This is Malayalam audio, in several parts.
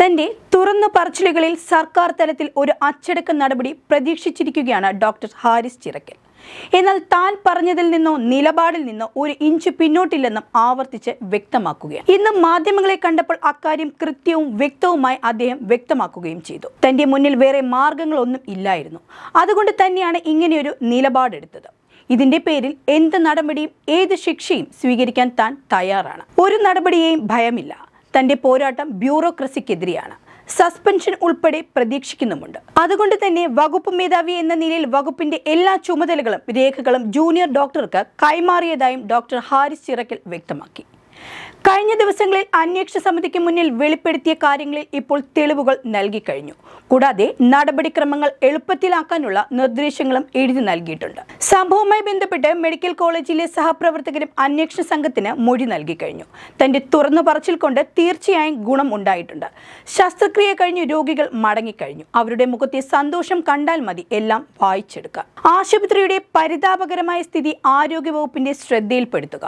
തന്റെ തുറന്നു പറച്ചിലുകളിൽ സർക്കാർ തലത്തിൽ ഒരു അച്ചടക്ക നടപടി പ്രതീക്ഷിച്ചിരിക്കുകയാണ് ഡോക്ടർ ഹാരിസ് ചിറക്കൽ. എന്നാൽ താൻ പറഞ്ഞതിൽ നിന്നോ നിലപാടിൽ നിന്നോ ഒരു ഇഞ്ച് പിന്നോട്ടില്ലെന്നും ആവർത്തിച്ച് വ്യക്തമാക്കുകയാണ്. ഇന്ന് മാധ്യമങ്ങളെ കണ്ടപ്പോൾ അക്കാര്യം കൃത്യവും വ്യക്തവുമായി അദ്ദേഹം വ്യക്തമാക്കുകയും ചെയ്തു. തന്റെ മുന്നിൽ വേറെ മാർഗങ്ങളൊന്നും ഇല്ലായിരുന്നു. അതുകൊണ്ട് തന്നെയാണ് ഇങ്ങനെയൊരു നിലപാടെടുത്തത്. ഇതിന്റെ പേരിൽ എന്ത് നടപടിയും ഏത് ശിക്ഷയും സ്വീകരിക്കാൻ താൻ തയ്യാറാണ്. ഒരു നടപടിയെയും ഭയമില്ല. തന്റെ പോരാട്ടം ബ്യൂറോക്രസിക്കെതിരെയാണ്. സസ്പെൻഷൻ ഉൾപ്പെടെ പ്രതീക്ഷിക്കുന്നുമുണ്ട്. അതുകൊണ്ട് തന്നെ വകുപ്പ് മേധാവി എന്ന നിലയിൽ വകുപ്പിന്റെ എല്ലാ ചുമതലകളും രേഖകളും ജൂനിയർ ഡോക്ടർക്ക് കൈമാറിയതായും ഡോക്ടർ ഹാരിസ് ചിറക്കൽ വ്യക്തമാക്കി. കഴിഞ്ഞ ദിവസങ്ങളിൽ അന്വേഷണ സമിതിക്ക് മുന്നിൽ വെളിപ്പെടുത്തിയ കാര്യങ്ങളിൽ ഇപ്പോൾ തെളിവുകൾ നൽകിക്കഴിഞ്ഞു കൂടാതെ നടപടിക്രമങ്ങൾ എളുപ്പത്തിലാക്കാനുള്ള നിർദ്ദേശങ്ങളും എഴുതി നൽകിയിട്ടുണ്ട്. സംഭവവുമായി ബന്ധപ്പെട്ട് മെഡിക്കൽ കോളേജിലെ സഹപ്രവർത്തകരും അന്വേഷണ സംഘത്തിന് മൊഴി നൽകിക്കഴിഞ്ഞു തന്റെ തുറന്നു പറച്ചിൽ കൊണ്ട് തീർച്ചയായും ഗുണം ഉണ്ടായിട്ടുണ്ട്. ശസ്ത്രക്രിയ കഴിഞ്ഞ് രോഗികൾ മടങ്ങിക്കഴിഞ്ഞു അവരുടെ മുഖത്തെ സന്തോഷം കണ്ടാൽ മതി. എല്ലാം വായിച്ചെടുക്കുക ആശുപത്രിയുടെ പരിതാപകരമായ സ്ഥിതി ആരോഗ്യവകുപ്പിന്റെ ശ്രദ്ധയിൽപ്പെടുത്തുക.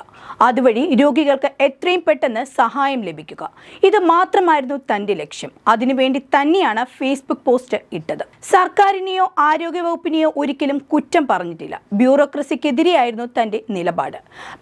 അതുവഴി രോഗികൾക്ക് എത്രയും പെട്ടെന്ന് സഹായം ലഭിക്കുക. ഇത് മാത്രമായിരുന്നു തന്റെ ലക്ഷ്യം. അതിനുവേണ്ടി തന്നെയാണ് ഫേസ്ബുക്ക് പോസ്റ്റ് ഇട്ടത്. സർക്കാരിനെയോ ആരോഗ്യവകുപ്പിനെയോ ഒരിക്കലും കുറ്റം പറഞ്ഞിട്ടില്ല. ബ്യൂറോക്രസിക്കെതിരെയായിരുന്നു തന്റെ നിലപാട്.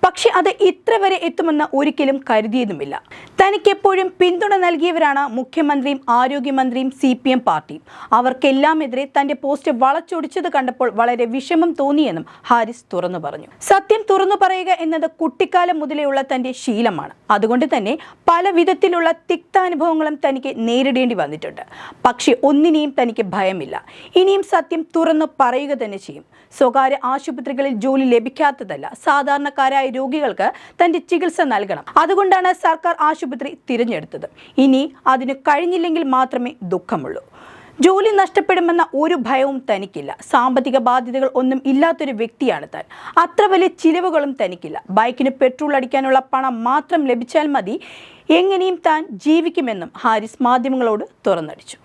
പക്ഷെ അത് ഇത്ര വരെ എത്തുമെന്ന് ഒരിക്കലും കരുതിയതുമില്ല. തനിക്കെപ്പോഴും പിന്തുണ നൽകിയവരാണ് മുഖ്യമന്ത്രിയും ആരോഗ്യമന്ത്രിയും സി പി എം പാർട്ടിയും അവർക്കെല്ലാമെതിരെ തന്റെ പോസ്റ്റ് വളച്ചൊടിച്ചത് കണ്ടപ്പോൾ വളരെ വിഷമം തോന്നിയെന്നും ഹാരിസ് തുറന്നു പറഞ്ഞു. സത്യം തുറന്നു പറയുക എന്നത് കുട്ടിക്കാലം ഉള്ള തന്റെ ശീലമാണ്. അതുകൊണ്ട് തന്നെ പല വിധത്തിലുള്ള തിക്താനുഭവങ്ങളും തനിക്ക് നേരിടേണ്ടി വന്നിട്ടുണ്ട്. പക്ഷെ ഒന്നിനെയും തനിക്ക് ഭയമില്ല. ഇനിയും സത്യം തുറന്നു പറയുക തന്നെ ചെയ്യും. സ്വകാര്യ ആശുപത്രികളിൽ ജോലി ലഭിക്കാത്തതല്ല. സാധാരണക്കാരായ രോഗികൾക്ക് തന്റെ ചികിത്സ നൽകണം. അതുകൊണ്ടാണ് സർക്കാർ ആശുപത്രി തിരഞ്ഞെടുത്തത്. ഇനി അതിന് കഴിഞ്ഞില്ലെങ്കിൽ മാത്രമേ ദുഃഖമുള്ളൂ. ജോലി നഷ്ടപ്പെടുമെന്ന ഒരു ഭയവും തനിക്കില്ല. സാമ്പത്തിക ബാധ്യതകൾ ഒന്നും ഇല്ലാത്തൊരു വ്യക്തിയാണ് താൻ. അത്ര വലിയ ചിലവുകളും തനിക്കില്ല. ബൈക്കിന് പെട്രോൾ അടിക്കാനുള്ള പണം മാത്രം ലഭിച്ചാൽ മതി. എങ്ങനെയും താൻ ജീവിക്കുമെന്നും ഹാരിസ് മാധ്യമങ്ങളോട് തുറന്നടിച്ചു.